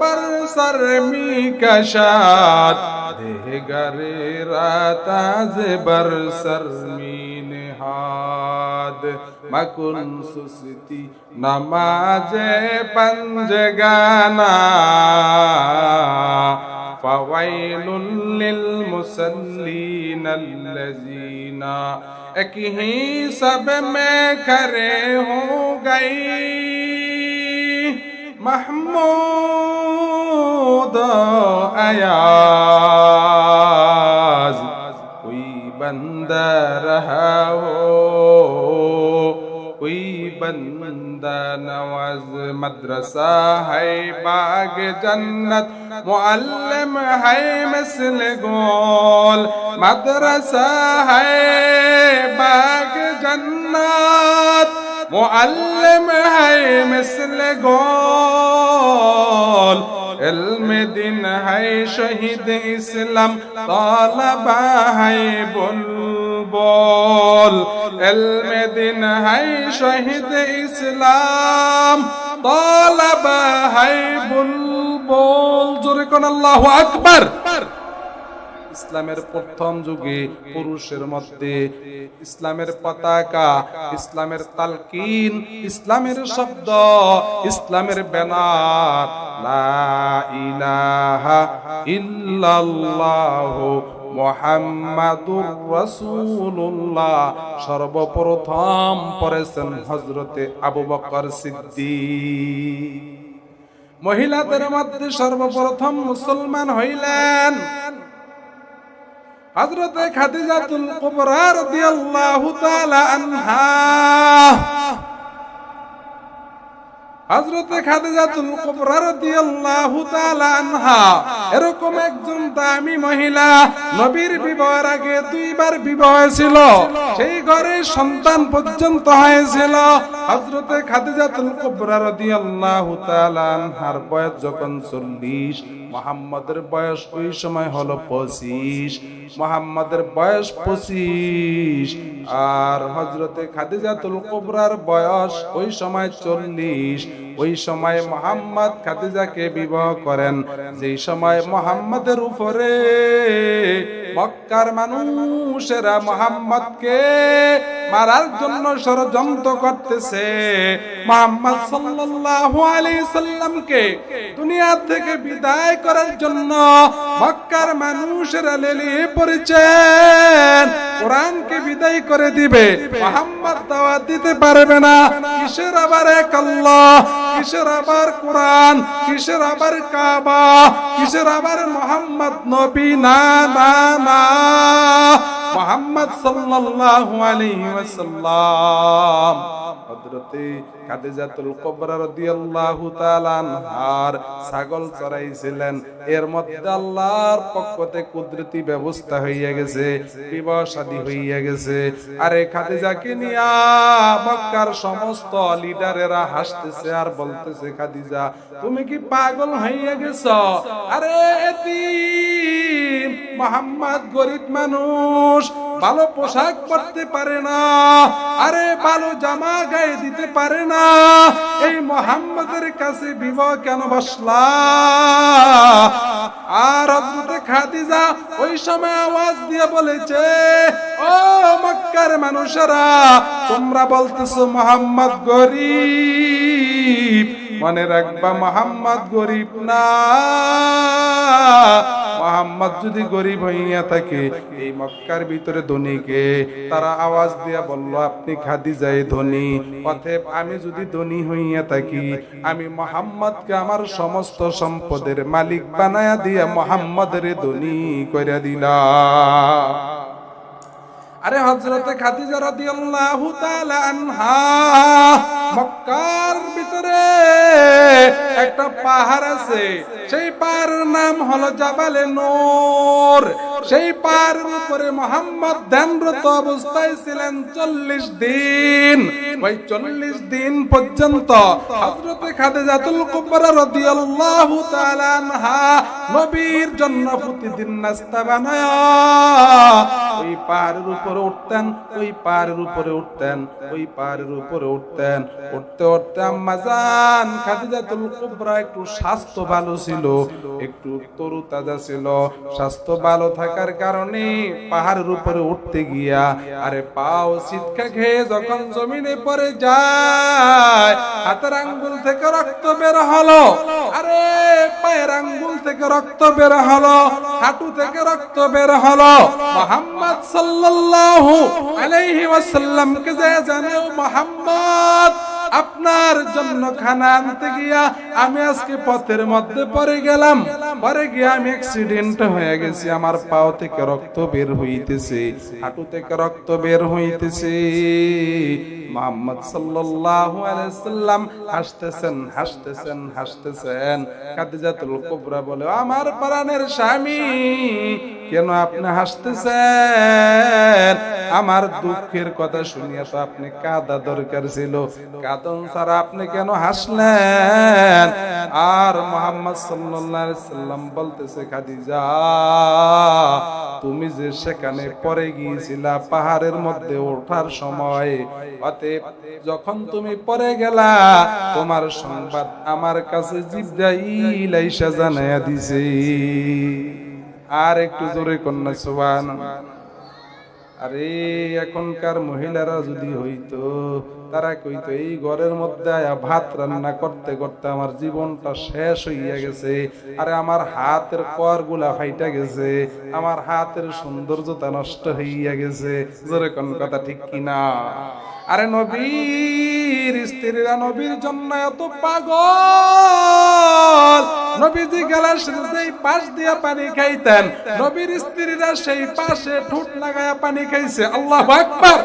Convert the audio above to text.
बर सर मी कशात देहगरे राताज बर सर मी नेहाद मकुन सुस्ती नमाजे पंजगाना فويل للمصلين الذين एक ही सब में खरे हो गई महमूद খোদা আয়াজ ওই বন্দা রহা ওই বন্দা নওয়াজ মাদ্রাসা হাই বাগ জন্নত, মুআল্লিম হাই মিসল গোল। মাদ্রাসা হাই বাগ জন্নত, মুআল্লিম হাই মিসল গোল। এলমে দিন হাই শহীদ ইসলাম তালাবা হাই বলবল এলমে দিন হাই শহীদ ইসলাম তালাবা হাই বলবল জোরে কোন আল্লাহু আকবার ইসলামের প্রথম যুগে পুরুষের মধ্যে ইসলামের পতাকা ইসলামের তালকিন ইসলামের শব্দ ইসলামের ব্যানার সর্বপ্রথম পড়েছেন হযরতে আবু বকর সিদ্দিক। মহিলাদের মধ্যে সর্বপ্রথম মুসলমান হইলেন হজরতে খাদিজাতুল কুবরা রাদিয়াল্লাহু তাআলা আনহা। হযরতে খাদিজাতুল কুবরা রাদিয়াল্লাহু তাআলা আনহা, এরকম একজন দামি মহিলা নবীর বিবাহের আগে দুইবার বিবাহ ছিল। সেই ঘরে সন্তান পর্যন্ত হয়েছিল। হযরতে খাদিজাতুল কুবরা রাদিয়াল্লাহু তাআলা আনহার বয়স যখন 40 মুহাম্মাদের বয়স ওই সময় হলো 25 মুহাম্মাদের বয়স 25 আর হজরতে খাদিজাতুল কুবরার বয়স ওই সময় 40 ওই সময় মোহাম্মদ খাদিজাকে বিবাহ করেন। যেই সময় মোহাম্মদের উপরে মক্কার মানুষেরা মোহাম্মদকে মারার জন্য ষড়যন্ত্র করতেছে মোহাম্মদ সাল্লাল্লাহু আলাইহি সাল্লামকে দুনিয়া থেকে বিদায় করার জন্য মক্কার মানুষেরা লেলিয়ে পড়েছেন। কোরআনকে বিদায় করে দিবে, মোহাম্মদ দাওয়াত দিতে পারবে না। কিসের আবার এক আল্লাহ? কিসের আবার কোরআন? কিসের আবার কাবা? কিসের আবার মোহাম্মদ নবী? না না না। মোহাম্মদ সাল্লাল্লাহু আলাইহি ওয়াসাল্লাম। হযরতে খাদিজাতুল কুবরা রাদিয়াল্লাহু তাআলা ছাগল চড়াইছিলেন। এর মধ্যে আল্লাহর পক্ষ কুদরতি ব্যবস্থা হইয়া গেছে, বিবাহ শাদী হইয়া গেছে। আরে খাদিজাকে নিয়া মক্কার সমস্ত লিডারেরা হাসতেছে আর বলতেছে, খাদিজা, তুমি কি পাগল হইয়া গেছ? আরে এতিম মোহাম্মদ গরিব মানুষ, ভালো পোশাক পরতে পারে না, আরে ভালো জামা গায়ে দিতে পারে না, এই মোহাম্মদের কাছে বিবাহ কেন বসলা? আর হযরতে খাদিজা ওই সময় আওয়াজ দিয়ে বলেছে, ও মক্কার মানুষেরা, তোমরা বলতেছো মোহাম্মদ গরিব, মনে রাখবা মোহাম্মদ গরিব না। মোহাম্মদ যদি গরিব হইয়া থাকে, এই মক্কার ভিতরে ধনীকে তারা আওয়াজ দিয়া বলল, আপনি খাদি যায় ধনী, অতএব আমি যদি ধনী হইয়া থাকি, আমি মোহাম্মদকে আমার সমস্ত সম্পদের মালিক বানায়া দিয়া মোহাম্মদের ধনী কইরা দিলাম। আরে হজরতে খাদিজা রাদিয়াল্লাহু তাআলা আনহা, মক্কার ভিতরে একটা পাহাড় আছে। সেই পাহাড়ের নাম হলো জাবালে নূর। সেই পাহাড়ের উপরে মোহাম্মদ ধ্যানরত অবস্থায় ছিলেন চল্লিশ দিন। ওই চল্লিশ দিন পর্যন্ত হজরতে খাদিজাতুল কুবরা রাদিয়াল্লাহু তাআলা আনহা নবীর জন্য প্রতিদিন নাস্তা বানায়া। ওই পাহাড়ের উপরে উঠতেন, ওই পাহাড়ের উপরে উঠতেন, ওই পাহাড়ের উপরে উঠতেন। উঠতে উঠতে আম্মা জান খাদিজাতুল কুবরা একটু স্বাস্থ্য ভালো ছিল, একটু তরু তাজা ছিল। স্বাস্থ্য ভালো থাকার কারণে পাহাড়ের উপরে উঠতে গিয়া আরে পাও সিটকা খেয়ে যখন জমিনে পড়ে যায়, হাতের আঙ্গুল থেকে রক্ত বের হলো। আরে পায়ের আঙ্গুল থেকে রক্ত বের হলো, হাঁটু থেকে রক্ত বের হলো। মোহাম্মদ সাল্লাল্লাহু আলাইহি ওয়াসাল্লামকে যে জানে মোহাম্মদ, আপনার জন্য খানা আনতে গিয়া আমি আজকে পথের মধ্যে পড়ে গেলাম। পরে গিয়া আমি অ্যাক্সিডেন্ট হয়ে গেছি, আমার পাও থেকে রক্ত বের হইতেছে, হাঁটু থেকে রক্ত বের হইতেছে। মোহাম্মদ সাল্লাল্লাহু আলাইহি সাল্লাম হাসতেছেন হাসতেছেন হাসতেছেন। খাদিজাতুল কুবরা বলে, আমার প্রাণের স্বামী, কেন আপনি হাসতেছেন? আমার দুঃখের কথা শুনিয়া তো আপনি কাদা দরকার ছিল। কাদন ছাড়া আপনি কেন হাসলেন? আর মোহাম্মদ সাল্লাম বলতেছে, খাদিজা, তুমি যে সেখানে পরে গিয়েছিলা পাহাড়ের মধ্যে ওঠার সময় যখন তুমি পরে গেলা, তোমার সংবাদ আমার কাছে জিব্রাইল জানাইয়া দিছে। আর একটু জোরে কন্যা সুবান আরে, এখনকার মহিলারা যদি হইতো, তারা কইতো, এই ঘরের মধ্যে ভাত রান্না করতে করতে আমার জীবনটা শেষ হইয়া গেছে। আরে, আমার হাতের করগুলা ফাইটা গেছে। আমার হাতের সৌন্দর্যতা নষ্ট হইয়া গেছে। জোরে কোন কথা ঠিক কিনা? আরে, নবীর স্ত্রীরা নবীর জন্য এত পাগল। নবীজি গেলার সেই পাশ দিয়া পানি খাইতেন। নবীর স্ত্রীরা সেই পাশে ঠোঁট লাগায়া পানি খাইছে। আল্লাহ আকবার।